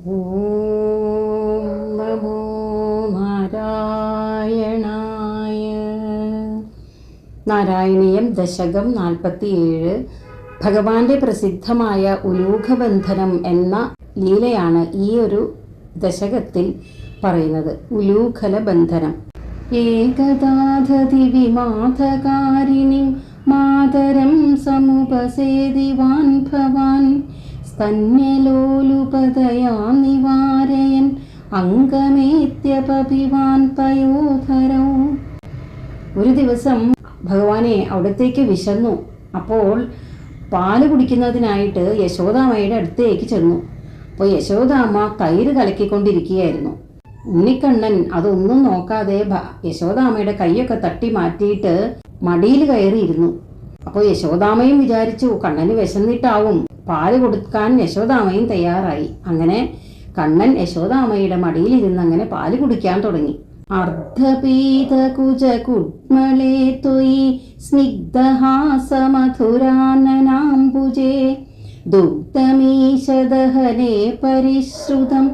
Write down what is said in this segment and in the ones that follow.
ഓം നമോ നാരായണായ നാരായണീയം ദശകം നാൽപ്പത്തിയേഴ് ഭഗവാന്റെ പ്രസിദ്ധമായ ഉലൂഖബന്ധനം എന്ന ലീലയാണ് ഈ ഒരു ദശകത്തിൽ പറയുന്നത്. ഉലൂഖല ബന്ധനം ഏകദാധതി വിമാധകാരിണി മാതരം സമുപസേതിവാൻ ഭവാൻ സ്തന്യലോലുപതയാ നിവാരയൻ അംഗമേത്യപപിവാൻ പയോധരോ. ഒരു ദിവസം ഭഗവാനെ അവിടത്തേക്ക് വിശന്നു. അപ്പോൾ പാൽ കുടിക്കുന്നതിനായിട്ട് യശോദാമ്മയുടെ അടുത്തേക്ക് ചെന്നു. അപ്പോൾ യശോദാമ്മ തൈര് കലക്കിക്കൊണ്ടിരിക്കുകയായിരുന്നു. ഉണ്ണിക്കണ്ണൻ അതൊന്നും നോക്കാതെ യശോദാമ്മയുടെ കൈയൊക്കെ തട്ടി മാറ്റിയിട്ട് മടിയിൽ കയറിയിരുന്നു. അപ്പോൾ യശോദാമയും വിചാരിച്ചു കണ്ണന് വിശന്നിട്ടാവും. പാൽ കൊടുക്കാൻ യശോദാമയും തയ്യാറായി. അങ്ങനെ കണ്ണൻ യശോദാമയുടെ മടിയിലിരുന്ന് അങ്ങനെ പാൽ കുടിക്കാൻ തുടങ്ങി. അർദ്ധപീതകുജകുഡ്മളേ ത്വയി സ്നിഗ്ധഹാസമധുരാനനാംബുജേ. ദുഗ്ധമീശദഹനേ പരിശ്രുതം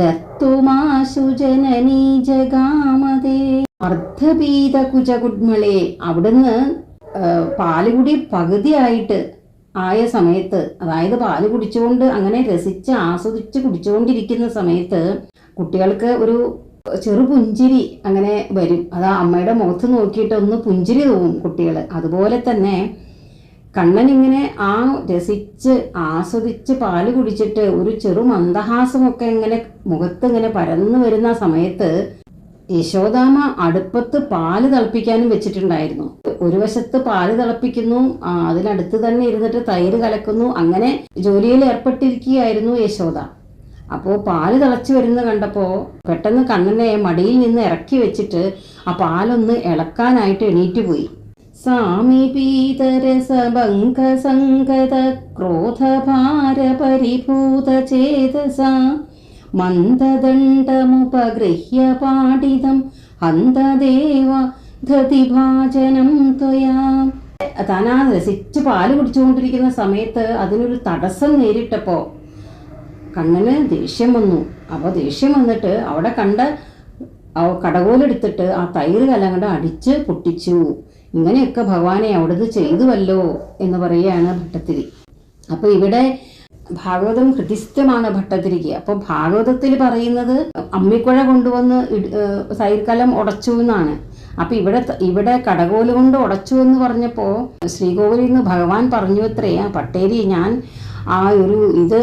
ദത്തുമാശു ജനനീ ജഗാമതേ അർദ്ധപീതകുജകുഡ്മളേ അവിടുന്ന് പാലുകുടി പകുതിയായിട്ട് ആയ സമയത്ത് അതായത് പാൽ കുടിച്ചുകൊണ്ട് അങ്ങനെ രസിച്ച് ആസ്വദിച്ച് കുടിച്ചുകൊണ്ടിരിക്കുന്ന സമയത്ത് കുട്ടികൾക്ക് ഒരു ചെറു പുഞ്ചിരി അങ്ങനെ വരും. അത് അമ്മയുടെ മുഖത്ത് നോക്കിയിട്ട് ഒന്ന് പുഞ്ചിരി തോന്നും കുട്ടികൾ അതുപോലെ തന്നെ കണ്ണൻ ഇങ്ങനെ ആ രസിച്ച് ആസ്വദിച്ച് പാൽ കുടിച്ചിട്ട് ഒരു ചെറു മന്ദഹാസമൊക്കെ ഇങ്ങനെ മുഖത്ത് ഇങ്ങനെ പരന്നു വരുന്ന സമയത്ത് യശോദാമ അടുപ്പത്ത് പാൽ തിളപ്പിക്കാനും വെച്ചിട്ടുണ്ടായിരുന്നു. ഒരു വശത്ത് പാൽ തിളപ്പിക്കുന്നു അതിനടുത്ത് തന്നെ ഇരുന്നിട്ട് തൈര് കലക്കുന്നു. അങ്ങനെ ജോലിയിൽ ഏർപ്പെട്ടിരിക്കുകയായിരുന്നു യശോദ. അപ്പോൾ പാൽ തിളച്ചു വരുന്ന കണ്ടപ്പോൾ പെട്ടെന്ന് കണ്ണനെ മടിയിൽ നിന്ന് ഇറക്കി വെച്ചിട്ട് ആ പാലൊന്ന് ഇളക്കാനായിട്ട് എണീറ്റ് പോയി. സാമീപീതരസഭംഗസംഗത ക്രോധഭാര പരിഭൂത ചേതസ മന്ദദണ്ഡമുപഗൃഹ്യ പാടിതം അന്തദേവ ധതിഭാചനം ത്വയാ. താനാ രസിച്ച് പാൽ കുടിച്ചുകൊണ്ടിരിക്കുന്ന സമയത്ത് അതിനൊരു തടസ്സം നേരിട്ടപ്പോൾ കണ്ണന് ദേഷ്യം വന്നു. അപ്പോൾ ദേഷ്യം വന്നിട്ട് അവിടെ കണ്ട കടകോലെടുത്തിട്ട് ആ തൈര് കലങ്ങടെ അടിച്ച് പൊട്ടിച്ചു. ഇങ്ങനെയൊക്കെ ഭഗവാനെ അവിടുന്ന് ചെയ്തുവല്ലോ എന്ന് പറയുകയാണ് ഭട്ടത്തിരി അപ്പോൾ ഇവിടെ ഭാഗവതം ഹൃദിസ്ഥമാണ് ഭട്ടതിരിക്ക് അപ്പോൾ ഭാഗവതത്തിൽ പറയുന്നത് അമ്മിക്കുഴ കൊണ്ടുവന്ന് തൈർക്കലം ഉടച്ചു എന്നാണ്. അപ്പോൾ ഇവിടെ ഇവിടെ കടകോൽ കൊണ്ട് ഉടച്ചു എന്ന് പറഞ്ഞപ്പോൾ ശ്രീകോവിലിൽ നിന്ന് ഭഗവാൻ പറഞ്ഞു അത്രേ പട്ടേരി ഞാൻ ആ ഒരു ഇത്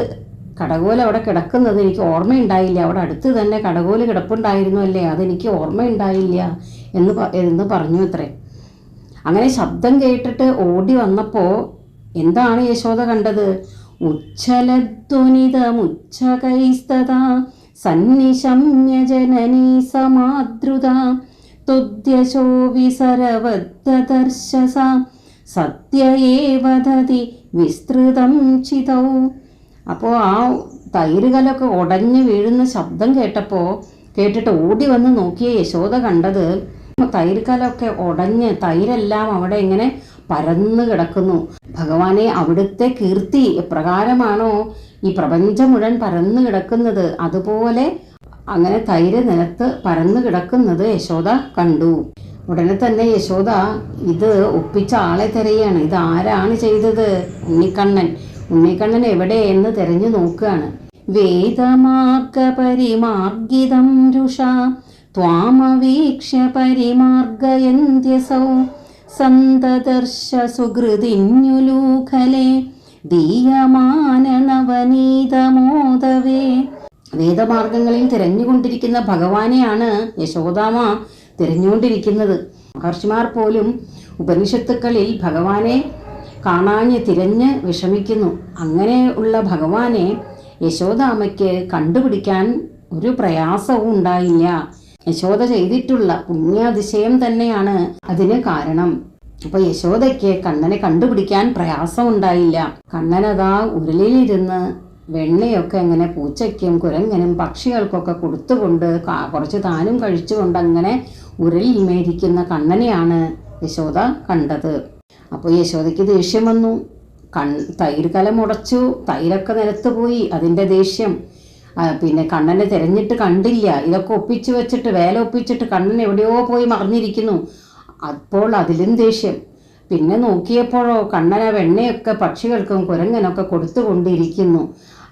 കടകോൽ അവിടെ കിടക്കുന്നത് എനിക്ക് ഓർമ്മയുണ്ടായില്ല. അവിടെ അടുത്ത് തന്നെ കടകോൽ കിടപ്പുണ്ടായിരുന്നു അല്ലേ അതെനിക്ക് ഓർമ്മയുണ്ടായില്ല എന്ന് എന്ന് പറഞ്ഞു അത്രേ അങ്ങനെ ശബ്ദം കേട്ടിട്ട് ഓടി വന്നപ്പോൾ എന്താണ് യശോദ കണ്ടത്? സന്നിശമ്യ ജനനീ സമാദ്രുത തുദ്യശോ വിസരവദ്ദർശസ സത്യയേവതതി വിസ്തൃതം ചിതൗ. അപ്പോൾ ആ തൈരുകലൊക്കെ ഉടഞ്ഞു വീഴുന്ന ശബ്ദം കേട്ടപ്പോൾ കേട്ടിട്ട് ഓടി വന്ന് നോക്കിയ യശോദ കണ്ടത് തൈരുകലൊക്കെ ഉടഞ്ഞ് തൈരെല്ലാം അവിടെ ഇങ്ങനെ പരന്നു കിടക്കുന്നു. ഭഗവാനെ അവിടുത്തെ കീർത്തി എപ്രകാരമാണോ ഈ പ്രപഞ്ചം മുഴുവൻ പരന്നു കിടക്കുന്നത്? അതുപോലെ അങ്ങനെ തൈര് നിലത്ത് പരന്നു കിടക്കുന്നത് യശോദ കണ്ടു. ഉടനെ തന്നെ യശോദ ഇത് ഒപ്പിച്ച ആളെ തിരയാണ്. ഇത് ആരാണ് ചെയ്തത്? ഉണ്ണിക്കണ്ണൻ. ഉണ്ണിക്കണ്ണൻ എവിടെ എന്ന് തിരഞ്ഞു നോക്കുകയാണ്. വേദമാർഗ പരിമാർഗിതം രുഷ ത്വാമവീക്ഷ പരിമാർഗയന്ത്യസൗ സന്തദർശ സുഹൃതിന്യുലൂഖലേ ദീയമാന നവനീതമോദവേ വേദമാർഗങ്ങളിൽ തിരഞ്ഞുകൊണ്ടിരിക്കുന്ന ഭഗവാനെയാണ് യശോദാമ തിരഞ്ഞുകൊണ്ടിരിക്കുന്നത്. മഹർഷിമാർ പോലും ഉപനിഷത്തുക്കളിൽ ഭഗവാനെ കാണാഞ്ഞ് തിരഞ്ഞ് വിഷമിക്കുന്നു. അങ്ങനെയുള്ള ഭഗവാനെ യശോദാമയ്ക്ക് കണ്ടുപിടിക്കാൻ ഒരു പ്രയാസവും ഉണ്ടായില്ല. യശോദ ചെയ്തിട്ടുള്ള പുണ്യാതിശയം തന്നെയാണ് അതിന് കാരണം. അപ്പൊ യശോദയ്ക്ക് കണ്ണനെ കണ്ടുപിടിക്കാൻ പ്രയാസമുണ്ടായില്ല. കണ്ണനതാ ഉരുളിലിരുന്ന് വെണ്ണയൊക്കെ എങ്ങനെ പൂച്ചയ്ക്കും കുരങ്ങനും പക്ഷികൾക്കൊക്കെ കൊടുത്തുകൊണ്ട് കുറച്ച് താനും കഴിച്ചുകൊണ്ട് അങ്ങനെ ഉരുളിൽ മേരിക്കുന്ന കണ്ണനെയാണ് യശോദ കണ്ടത്. അപ്പോൾ യശോദയ്ക്ക് ദേഷ്യം വന്നു. കൺ തൈര് കലം തൈരൊക്കെ നിലത്ത് പോയി. അതിന്റെ ദേഷ്യം പിന്നെ കണ്ണനെ തിരഞ്ഞിട്ട് കണ്ടില്ല. ഇതൊക്കെ ഒപ്പിച്ചു വെച്ചിട്ട് വേല ഒപ്പിച്ചിട്ട് കണ്ണൻ എവിടെയോ പോയി മറിഞ്ഞിരിക്കുന്നു. അപ്പോൾ അതിലും ദേഷ്യം. പിന്നെ നോക്കിയപ്പോഴോ കണ്ണന വെണ്ണയൊക്കെ പക്ഷികൾക്കും കുരങ്ങനൊക്കെ കൊടുത്തുകൊണ്ടിരിക്കുന്നു.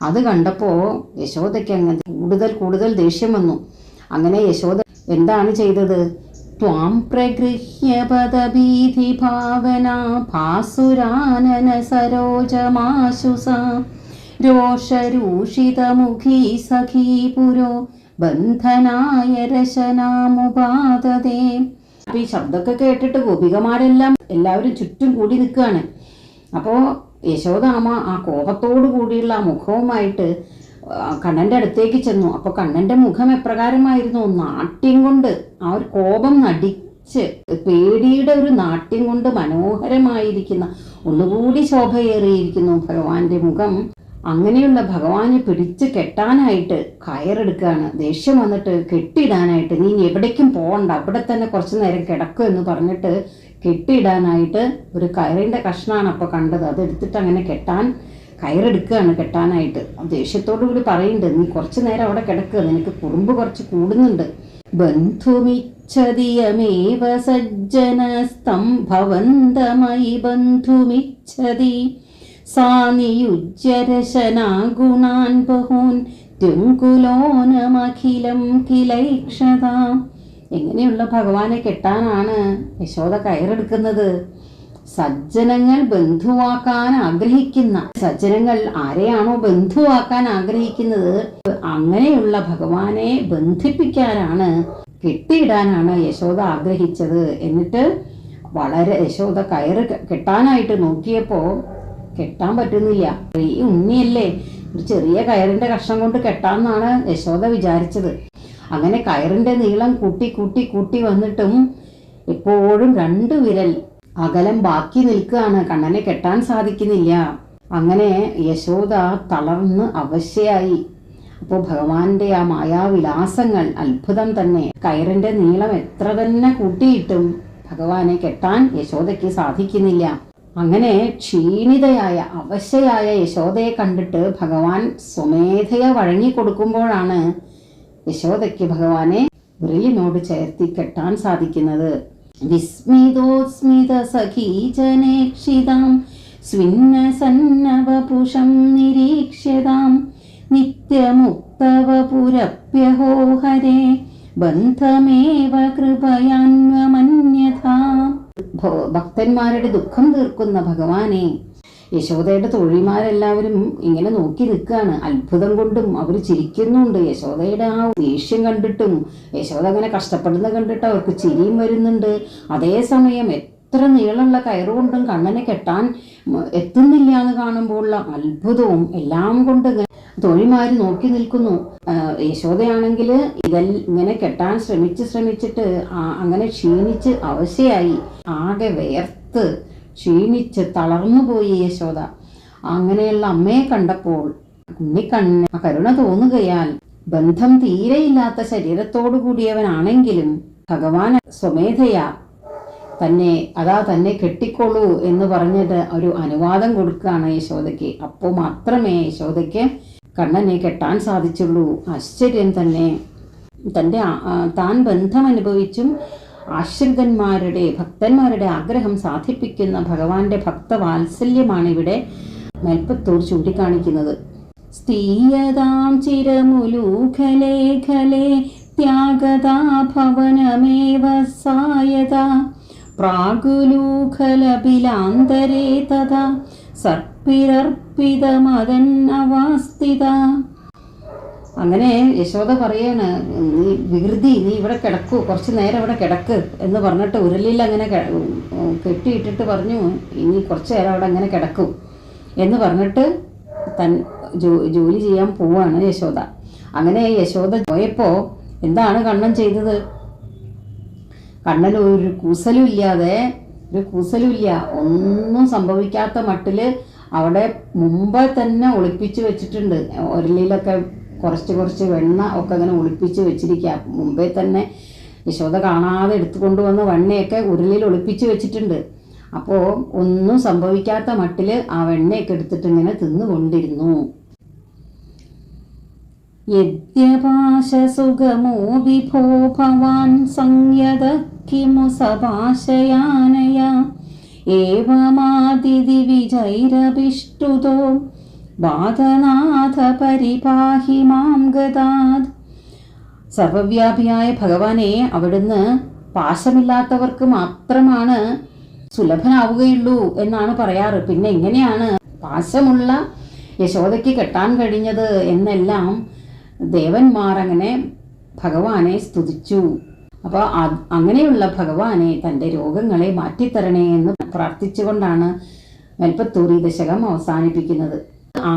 അത് കണ്ടപ്പോൾ യശോദയ്ക്ക് അങ്ങനെ കൂടുതൽ കൂടുതൽ ദേഷ്യം വന്നു. അങ്ങനെ യശോദ എന്താണ് ചെയ്തത്? പ്രഗൃഹ്യ പദഭീതി ഭാവന ഭാസുരാനന സരോജമാശുസ രോഷരൂഷിതമുഖീ സഖീ പുരോ ബന്ധനായ രശനാമുപാതതേ അപ്പൊ ഈ ശബ്ദമൊക്കെ കേട്ടിട്ട് ഗോപികമാരെല്ലാം എല്ലാവരും ചുറ്റും കൂടി നിൽക്കുകയാണ്. അപ്പോൾ യശോദാമ ആ കോപത്തോടു കൂടിയുള്ള ആ മുഖവുമായിട്ട് കണ്ണന്റെ അടുത്തേക്ക് ചെന്നു. അപ്പോൾ കണ്ണന്റെ മുഖം എപ്രകാരമായിരുന്നു? നാട്യം കൊണ്ട് ആ ഒരു കോപം നടിച്ച് പേടിയുടെ ഒരു നാട്യം കൊണ്ട് മനോഹരമായിരിക്കുന്ന ഒന്നുകൂടി ശോഭയേറിയിരിക്കുന്നു ഭഗവാന്റെ മുഖം. അങ്ങനെയുള്ള ഭഗവാനെ പിടിച്ച് കെട്ടാനായിട്ട് കയറെടുക്കുകയാണ്. ദേഷ്യം വന്നിട്ട് കെട്ടിയിടാനായിട്ട് നീ എവിടേക്കും പോകണ്ട അവിടെ തന്നെ കുറച്ച് നേരം കിടക്കും എന്ന് പറഞ്ഞിട്ട് കെട്ടിയിടാനായിട്ട് ഒരു കയറിന്റെ കഷ്ണമാണ് അപ്പോൾ കണ്ടത്. അതെടുത്തിട്ട് അങ്ങനെ കെട്ടാൻ കയറെടുക്കുകയാണ് കെട്ടാനായിട്ട്. ദേഷ്യത്തോടു കൂടി പറയുന്നുണ്ട് നീ കുറച്ച് നേരം അവിടെ കിടക്കുക നിനക്ക് കുറുമ്പ് കുറച്ച് കൂടുന്നുണ്ട്. ബന്ധുമിച്ഛതിയമേവ സജ്ജന സ്തംഭവന്തമയി ബന്ധുമിച്ഛതി ഗുണാൻ ബഹൂൻ ത്യുങ്കുലോനമഖിലം കിലൈക്ഷതാം എങ്ങനെയുള്ള ഭഗവാനെ കെട്ടാനാണ് യശോദ കയറെടുക്കുന്നത്? സജ്ജനങ്ങൾ ബന്ധുവാക്കാൻ ആഗ്രഹിക്കുന്ന സജ്ജനങ്ങൾ ആരെയാണോ ബന്ധുവാക്കാൻ ആഗ്രഹിക്കുന്നത്? അങ്ങനെയുള്ള ഭഗവാനെ ബന്ധിപ്പിക്കാനാണ് കെട്ടിയിടാനാണ് യശോദ ആഗ്രഹിച്ചത്. എന്നിട്ട് വളരെ യശോദ കയറ് കെട്ടാനായിട്ട് നോക്കിയപ്പോൾ കെട്ടാൻ പറ്റുന്നില്ല. ഈ ഉണ്ണിയല്ലേ? ഒരു ചെറിയ കയറിന്റെ കഷ്ണം കൊണ്ട് കെട്ടാമെന്നാണ് യശോദ വിചാരിച്ചത്. അങ്ങനെ കയറിന്റെ നീളം കൂട്ടി കൂട്ടി കൂട്ടി വന്നിട്ടും എപ്പോഴും രണ്ടു വിരൽ അകലം ബാക്കി നിൽക്കുകയാണ്. കണ്ണനെ കെട്ടാൻ സാധിക്കുന്നില്ല. അങ്ങനെ യശോദ തളർന്ന് അവശയായി. അപ്പോൾ ഭഗവാന്റെ ആ മായാവിലാസങ്ങൾ അത്ഭുതം തന്നെ. കയറിന്റെ നീളം എത്ര തന്നെ കൂട്ടിയിട്ടും ഭഗവാനെ കെട്ടാൻ യശോദയ്ക്ക് സാധിക്കുന്നില്ല. അങ്ങനെ ക്ഷീണിതയായ അവശയായ യശോദയെ കണ്ടിട്ട് ഭഗവാൻ സ്വമേധയ വഴങ്ങിക്കൊടുക്കുമ്പോഴാണ് യശോദയ്ക്ക് ഭഗവാനെ വിരലിനോട് ചേർത്തി കെട്ടാൻ സാധിക്കുന്നത്. വിസ്മിതോസ്മിത സഖീജനേക്ഷിതാം സ്വിന്ന സന്നവപുഷം നിരീക്ഷ്യതാം നിത്യമുക്തവപുരപ്യഹോ ഹരേ ബന്ധമേവ കൃപയാന്വമന്യഥാ ഭ- ഭക്തന്മാരുടെ ദുഃഖം തീർക്കുന്ന ഭഗവാനെ. യശോദയുടെ തൊഴിമാരെല്ലാവരും ഇങ്ങനെ നോക്കി നിൽക്കുകയാണ്. അത്ഭുതം കൊണ്ടും അവർ ചിരിക്കുന്നുണ്ട്. യശോദയുടെ ആ ദേഷ്യം കണ്ടിട്ടും യശോദ അങ്ങനെ കഷ്ടപ്പെടുന്നത് കണ്ടിട്ട് അവർക്ക് ചിരിയും വരുന്നുണ്ട്. അതേസമയം എത്ര നീളമുള്ള കയറുകൊണ്ടും കണ്ണനെ കെട്ടാൻ എത്തുന്നില്ല എന്ന് കാണുമ്പോഴുള്ള അത്ഭുതവും എല്ലാം കൊണ്ട് തൊഴിമാര് നോക്കി നിൽക്കുന്നു. യശോദയാണെങ്കിൽ ഇതൽ ഇങ്ങനെ കെട്ടാൻ ശ്രമിച്ച് ശ്രമിച്ചിട്ട് അങ്ങനെ ക്ഷീണിച്ച് അവശയായി. ആകെ വേർത്ത് ക്ഷീണിച്ച് തളർന്നു പോയി യശോദ. അങ്ങനെയുള്ള അമ്മയെ കണ്ടപ്പോൾ ഉണ്ണിക്കണ്ണിന് കരുണ തോന്നുകയാൽ ബന്ധം തീരെയില്ലാത്ത ശരീരത്തോടു കൂടിയവനാണെങ്കിലും ഭഗവാൻ സ്വമേധയാ. തന്നെ അതാ തന്നെ കെട്ടിക്കൊള്ളൂ എന്ന് പറഞ്ഞിട്ട് ഒരു അനുവാദം കൊടുക്കുകയാണ് യശോദയ്ക്ക്. അപ്പോൾ മാത്രമേ യശോദയ്ക്ക് കണ്ണനെ കെട്ടാൻ സാധിച്ചുള്ളൂ. ആശ്ചര്യം തന്നെ. തന്റെ താൻ ബന്ധം അനുഭവിച്ചും ആശ്രിതന്മാരുടെ ഭക്തന്മാരുടെ ആഗ്രഹം സാധിപ്പിക്കുന്ന ഭഗവാന്റെ ഭക്തവാത്സല്യമാണ് ഇവിടെ മേൽപ്പത്തൂർ ചൂണ്ടിക്കാണിക്കുന്നത്. സ്ഥീയതാം ചിരമുലൂഖലേഖലേ ത്യാഗതാ സായത സായതാ. പ്രാഗുലൂഖലപിലാന്തരേ തഥാ. സർപ്പിരർപ്പിതമതന്നവാസ്തിത അങ്ങനെ യശോദ പറയാണ് നീ വികൃതി നീ ഇവിടെ കിടക്കൂ കുറച്ച് നേരം ഇവിടെ കിടക്ക് എന്ന് പറഞ്ഞിട്ട് ഉരുളിൽ അങ്ങനെ കെട്ടിയിട്ടിട്ട് പറഞ്ഞു ഇനി കുറച്ച് നേരം അവിടെ അങ്ങനെ കിടക്കും എന്ന് പറഞ്ഞിട്ട് തൻ ജോലി ചെയ്യാൻ പോവാണ് യശോദ. അങ്ങനെ യശോദ പോയപ്പോൾ എന്താണ് കണ്ണൻ ചെയ്തത്? കണ്ണൻ ഒരു കൂസലും ഇല്ലാതെ ഒരു കൂസലും ഇല്ല ഒന്നും സംഭവിക്കാത്ത മട്ടിൽ അവിടെ മുമ്പേ തന്നെ ഒളിപ്പിച്ച് വെച്ചിട്ടുണ്ട്. ഒരലിയിലൊക്കെ കുറച്ച് കുറച്ച് വെണ്ണ ഒക്കെ അങ്ങനെ ഒളിപ്പിച്ച് വെച്ചിരിക്കുക. മുമ്പേ തന്നെ യശോദ കാണാതെ എടുത്തുകൊണ്ട് വന്ന വെണ്ണയൊക്കെ ഉരുളിയിൽ ഒളിപ്പിച്ച് വെച്ചിട്ടുണ്ട്. അപ്പോൾ ഒന്നും സംഭവിക്കാത്ത മട്ടിൽ ആ വെണ്ണയൊക്കെ എടുത്തിട്ട് ഇങ്ങനെ തിന്നുകൊണ്ടിരുന്നു. യദ്യപാശസുഖമോ വിഭോ ഭവാൻ സംയത കിമു സപാശയാനയ വിജൈരഭിഷ്ടുതോ. ബാധനാഥ പരിപാഹി മാം ഗതാത് സർവവ്യാപിയായ ഭഗവാനെ അവിടുന്ന് പാശമില്ലാത്തവർക്ക് മാത്രമാണ് സുലഭനാവുകയുള്ളൂ എന്നാണ് പറയാറ്. പിന്നെ എങ്ങനെയാണ് പാശമുള്ള യശോദയ്ക്ക് കെട്ടാൻ കഴിഞ്ഞത് എന്നെല്ലാം ദേവന്മാർ അങ്ങനെ ഭഗവാനെ സ്തുതിച്ചു. അപ്പോൾ അങ്ങനെയുള്ള ഭഗവാനെ തന്റെ രോഗങ്ങളെ മാറ്റിത്തരണേ എന്ന് പ്രാർത്ഥിച്ചുകൊണ്ടാണ് മെൽപ്പത്തൂർ ഈ ദശകം അവസാനിപ്പിക്കുന്നത്.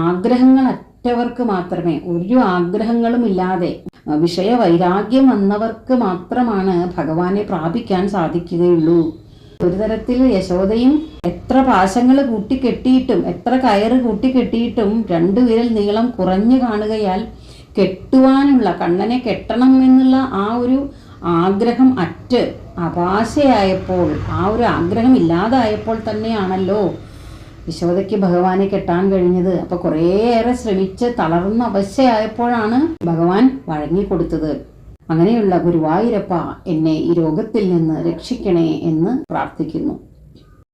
ആഗ്രഹങ്ങൾ അറ്റവർക്ക് മാത്രമേ ഒരു ആഗ്രഹങ്ങളും ഇല്ലാതെ വിഷയ വൈരാഗ്യം വന്നവർക്ക് മാത്രമാണ് ഭഗവാനെ പ്രാപിക്കാൻ സാധിക്കുകയുള്ളൂ. ഒരു തരത്തിൽ യശോദയും എത്ര പാശങ്ങൾ കൂട്ടിക്കെട്ടിയിട്ടും എത്ര കയറ് കൂട്ടിക്കെട്ടിയിട്ടും രണ്ടു വിരൽ നീളം കുറഞ്ഞു കാണുകയാൽ കെട്ടുവാനുള്ള കണ്ണനെ കെട്ടണം എന്നുള്ള ആ ഒരു ആഗ്രഹം അറ്റ് അപാശയായപ്പോൾ ആ ഒരു ആഗ്രഹം ഇല്ലാതായപ്പോൾ തന്നെയാണല്ലോ യശോദയ്ക്ക് ഭഗവാനെ കെട്ടാൻ കഴിഞ്ഞത്. അപ്പൊ കുറേയേറെ ശ്രമിച്ച് തളർന്ന അവശയായപ്പോഴാണ് ഭഗവാൻ വഴങ്ങിക്കൊടുത്തത്. അങ്ങനെയുള്ള ഗുരുവായൂരപ്പ എന്നെ ഈ രോഗത്തിൽ നിന്ന് രക്ഷിക്കണേ എന്ന് പ്രാർത്ഥിക്കുന്നു.